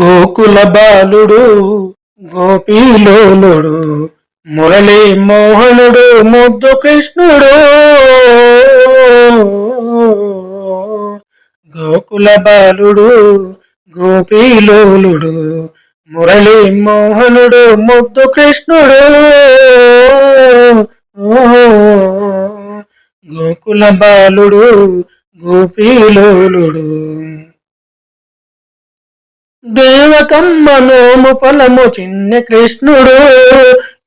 గోకుల బాలుడు గోపీలోలుడు మురళీ మోహనుడు ముద్దు కృష్ణుడు. గోకుల బాలుడు గోపీలోలుడు మురళీ మోహనుడు ముద్దు కృష్ణుడు. గోకుల బాలుడు గోపీలోలుడు. దేవకమ్మ నోము ఫలము చిన్న కృష్ణుడు.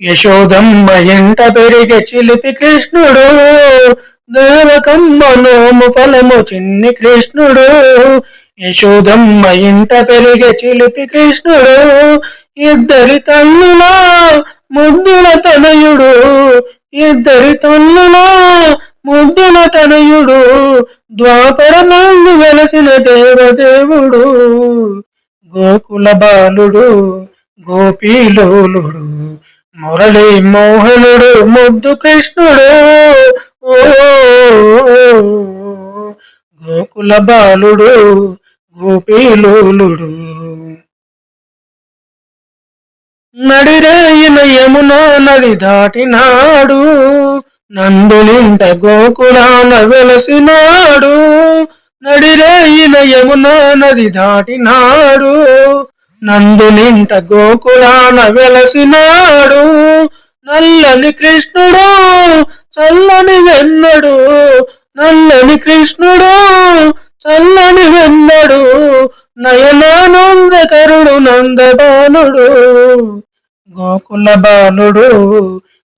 యశోదమ్మ ఎంట పెరిగే చిలిపి కృష్ణుడు. దేవకమ్మ నోము ఫలము చిన్ని కృష్ణుడు. యశోదమ్మ ఇంట పెరిగే చిలిపి కృష్ణుడు. ఇద్దరి తల్లుల ముద్దుల తనయుడు. ఇద్దరి తల్లుల ముద్దుల తనయుడు. ద్వాపరమందు వెలసిన దేవదేవుడు. గోకుల బాలుడు గోపీలోలుడు మురళి మోహనుడు ముద్దు కృష్ణుడు. ఓ గోకుల బాలుడు గోపీలోలుడు. నడిరేయిన యమున నది దాటినాడు నందులింట గోకులాన వెలసినాడు. నడిరేయిన యమున నది దాటినాడు. నందునింట గోకులాన వెలసినాడు. నల్లని కృష్ణుడు చల్లని వెన్నడు. నల్లని కృష్ణుడు చల్లని వెన్నడు. నయనానందకరుడు నందబాలుడు. గోకుల బాలుడు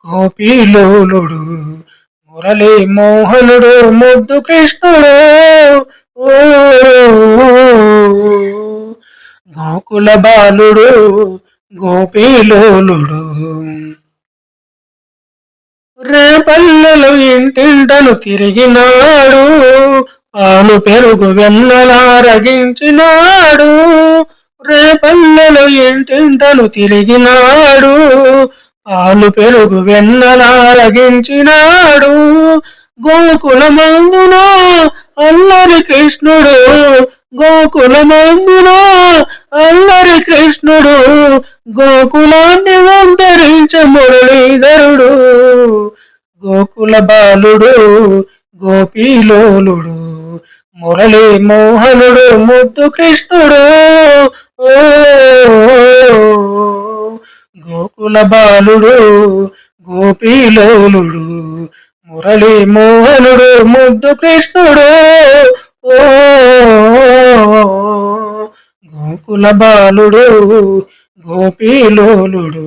గోపీలోలుడు. మురళీ మోహనుడు ముద్దు కృష్ణుడు ఓ గోకుల బాలుడు గోపీలోలుడు. రేపల్లెలు ఇంటింటను తిరిగినాడు పాలు పెరుగు వెన్నలారగించినాడు రేపల్లెలు ఇంటింటను తిరిగినాడు పాలు పెరుగు వెన్నలారగించినాడు గోకులమందున అల్లరి కృష్ణుడు గోకులమందున అల్లరి కృష్ణుడు గోకులాన్ని వంతరించే మురళీధరుడు గోకుల బాలుడు గోపీలోలుడు మురళీ మోహనుడు ముద్దు కృష్ణుడు. ఓ కులబాలుడు గోపీలోలుడు మురళీ మోహనుడు ముద్దు కృష్ణుడు. ఓ గోకుల బాలుడు గోపీలోలుడు.